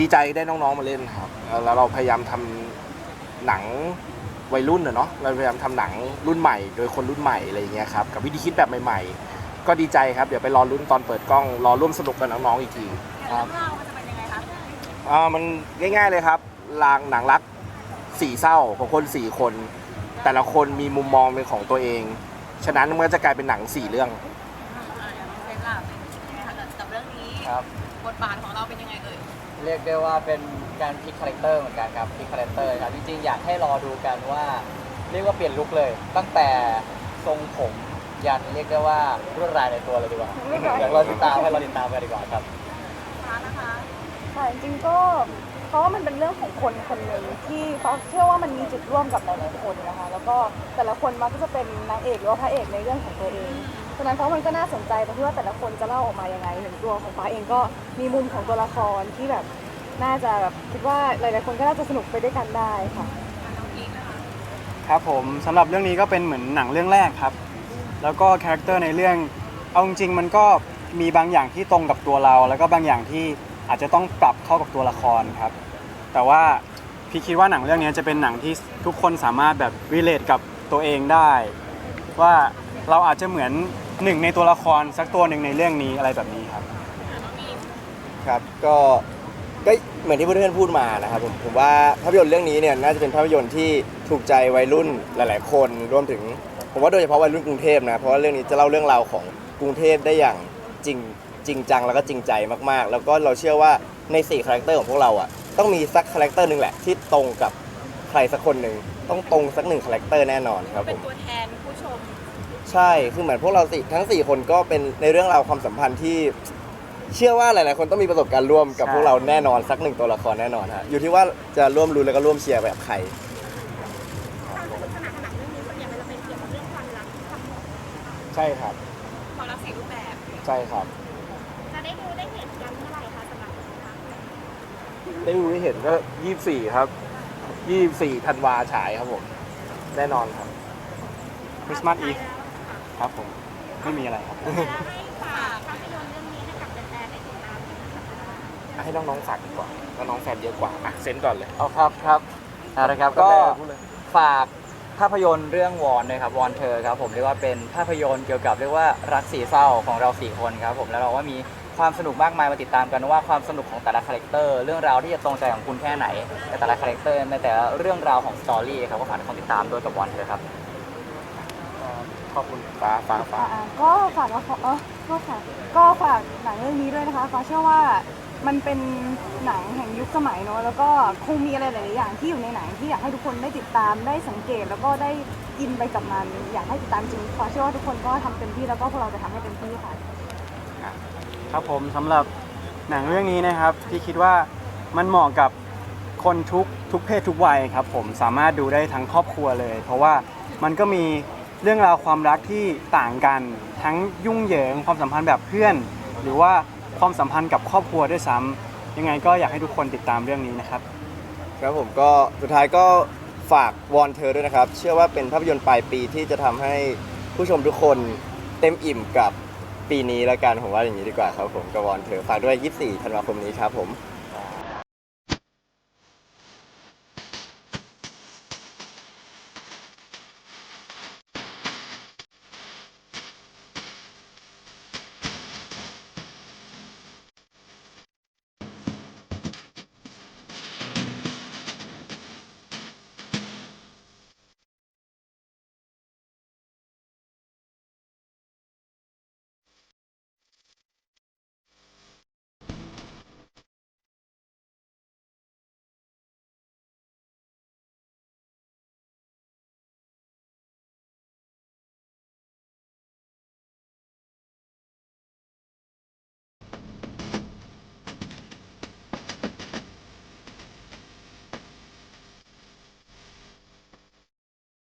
ดีใจได้น้องๆมาเล่นครับแล้วเราพยายามทำหนังวัยรุ่นอะเนาะเราพยายามทำหนังรุ่นใหม่ โดยคนรุ่นใหม่อะไรอย่างเงี้ยครับกับวิธีคิดแบบใหม่ๆ ก็ดีใจครับเดี๋ยวไปรอรุ่นตอนเปิดกล้องรอร่วมสนุกกับน้องๆอีกทีเรื่องราวมันจะเป็นยังไงคะอ่ามันง่ายๆเลยครับลางหนังรักสี่เศร้าของคนสี่คน แต่ละคนมีมุมมองเป็นของตัวเอง ฉะนั้นมันก็จะกลายเป็นหนังสี่เรื่องอ่าอย่างน้องเซนล่ะเป็นยังไงคะกับเรื่องนี้ครับบทบาทของเราเป็นยังไงเอ่ย เรียกได้ว่าเป็นการพลิกคาแรคเตอร์เหมือนกันครับพลิกคาแรคเตอร์ครับจริงๆอยากให้รอดูกันว่า เรียกว่าเปลี่ยนลุคเลย ตั้งแต่ทรงผมยันเรียกได้ว่ารุ่นรายในตัวเลยดีกว่าอยากรอติดตามให้รอติดตามกันดีกว่าครับฟ้านะคะค่ะจริงๆก็เพราะว่ามันเป็นเรื่องของคนคนหนึ่งที่เขาเชื่อว่ามันมีจุดร่วมกับหลายๆคนนะคะ แล้วก็แต่ละคนมักจะเป็นนางเอกหรือว่าพระเอกในเรื่องของตัวเอง ฉะนั้นเพราะมันก็น่าสนใจตรงที่ว่าแต่ละคนจะเล่าออกมายังไงถึงตัวของฟ้าเองก็มีมุมของตัวละครที่แบบน่าจะแบบคิดว่าหลายๆคนก็น่าจะสนุกไปด้วยกันได้ค่ะคะครับผมสำหรับเรื่องนี้ก็เป็นเหมือนหนังเรื่องแรกครับ แล้วก็คาแรคเตอร์ในเรื่องเอาจริงๆมันก็มีบางอย่างที่ตรงกับตัวเรา แล้วก็บางอย่างที่อาจจะต้องปรับเข้ากับตัวละครครับ แต่ว่าพี่คิดว่าหนังเรื่องนี้จะเป็นหนังที่ทุกคนสามารถแบบรีเลทกับตัวเองได้ ว่าเราอาจจะเหมือน หนึ่งในตัวละครสักตัวหนึ่งในเรื่องนี้อะไรแบบนี้ครับน้องอิงครับก็ก็เหมือนที่เพื่อนๆพูดมานะครับผมผมว่าภาพยนตร์เรื่องนี้เนี่ยน่าจะเป็นภาพยนตร์ที่ถูกใจวัยรุ่นหลาย ๆ คนรวมถึง ผมว่าโดยเฉพาะวัยรุ่นกรุงเทพนะเพราะว่าเรื่องนี้จะเล่าเรื่องราวของกรุงเทพได้อย่างจริงจริงจังแล้วก็จริงใจมากๆ แล้วก็เราเชื่อว่าใน4คาแรคเตอร์ของพวกเราอะต้องมีสักคาแรคเตอร์หนึ่งแหละที่ตรงกับใครสักคนหนึ่งต้องตรงสักหนึ่งคาแรคเตอร์แน่นอนครับเป็ผนมตัวแทนผู้ชม ใช่ คือเหมือนพวกเราสี่ทั้ง 4 คนก็เป็นในเรื่องราวความสัมพันธ์ที่ เชื่อว่าหลาย ๆ คนต้องมีประสบการณ์ร่วมกับใช่ พวกเราแน่นอนสักหนึ่งตัวละครแน่นอนฮะอยู่ที่ว่าจะร่วมรุ้นแล้วก็ร่วมเชียร์แบบใครใช่ครับ ความรักสี่รูปแบบ ใช่ครับ จะได้ดูได้เห็นกันเมื่อไหร่คะสำหรับน้องคะได้ดูที่เห็นก็ 24 ครับ 24ธันวาฉายครับผม แน่นอนครับ คริสต์มาสอีฟครับผมไม่มีอะไรครับฝากให้น้องๆฝากดีกว่าน้องๆแฟนเยอะกว่าอะเซนก่อนเลย เอาครับครับเอาละครับก็พูดเลยฝากภาพยนตร์เรื่องวอนด้วยครับวอนเธอครับผมเรียกว่าเป็นภาพยนตร์เกี่ยวกับเรียกว่ารักสีเศร้าของเราสี่คนครับผมแล้วเราว่ามีความสนุกมากมายมาติดตามกันว่าความสนุกของแต่ละคาแรคเตอร์เรื่องราวที่จะตรงใจของคุณแค่ไหนในแต่ละคาแรคเตอร์ในแต่ละเรื่องราวของสตอรี่ครับก็ฝากทุกคนติดตามด้วยกับวอนเธอครับ ขอบคุณฟ้าฟ้าฟ้า อ่าก็ฝากละครเออก็ค่ะ ก็ฝากหนังเรื่องนี้ด้วยนะคะฟ้าเชื่อว่ามันเป็นหนังแห่งยุคสมัยเนอะแล้วก็คงมีอะไรหลายๆอย่างที่อยู่ในหนังที่อยากให้ทุกคนได้ติดตามได้สังเกตแล้วก็ได้อินไปกับมัน อยากให้ติดตามจริงฟ้าเชื่อว่าทุกคนก็ทำเต็มที่แล้วก็พวกเราจะทำให้เต็มที่ค่ะ ครับผมสำหรับหนังเรื่องนี้นะครับที่คิดว่ามันเหมาะกับคนทุกทุกเพศทุกวัยครับผมสามารถดูได้ทั้งครอบครัวเลย เพราะว่ามันก็มี เรื่องราวความรักที่ต่างกัน ทั้งยุ่งเหยิงความสัมพันธ์แบบเพื่อน หรือว่าความสัมพันธ์กับครอบครัวด้วยซ้ำยังไงก็อยากให้ทุกคนติดตามเรื่องนี้นะครับ ครับผมก็สุดท้ายก็ฝากวอนเธอด้วยนะครับ เชื่อว่าเป็นภาพยนตร์ปลายปีที่จะทำให้ผู้ชมทุกคนเต็มอิ่มกับปีนี้แล้วกันผมว่าอย่างนี้ดีกว่าครับผมกับวอนเธอฝากด้วย 24 ธันวาคมนี้ครับผม